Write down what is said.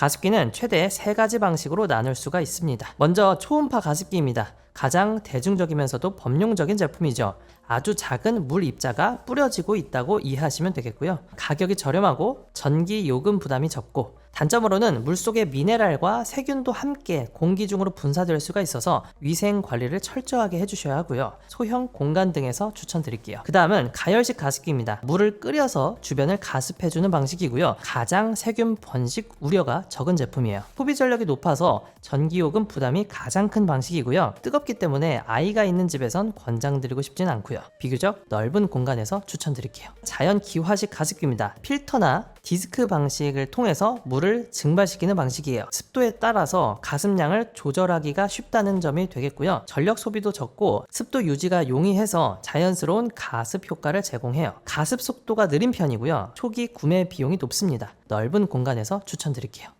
가습기는 최대 세 가지 방식으로 나눌 수가 있습니다. 먼저 초음파 가습기입니다. 가장 대중적이면서도 범용적인 제품이죠. 아주 작은 물 입자가 뿌려지고 있다고 이해하시면 되겠고요. 가격이 저렴하고 전기 요금 부담이 적고 단점으로는 물속의 미네랄과 세균도 함께 공기 중으로 분사될 수가 있어서 위생 관리를 철저하게 해주셔야 하고요. 소형 공간 등에서 추천드릴게요. 그 다음은 가열식 가습기입니다. 물을 끓여서 주변을 가습해주는 방식이고요. 가장 세균 번식 우려가 적은 제품이에요. 소비 전력이 높아서 전기요금 부담이 가장 큰 방식이고요. 뜨겁기 때문에 아이가 있는 집에선 권장드리고 싶진 않고요. 비교적 넓은 공간에서 추천드릴게요. 자연 기화식 가습기입니다. 필터나 디스크 방식을 통해서 물을 증발시키는 방식이에요. 습도에 따라서 가습량을 조절하기가 쉽다는 점이 되겠고요. 전력 소비도 적고 습도 유지가 용이해서 자연스러운 가습 효과를 제공해요. 가습 속도가 느린 편이고요. 초기 구매 비용이 높습니다. 넓은 공간에서 추천드릴게요.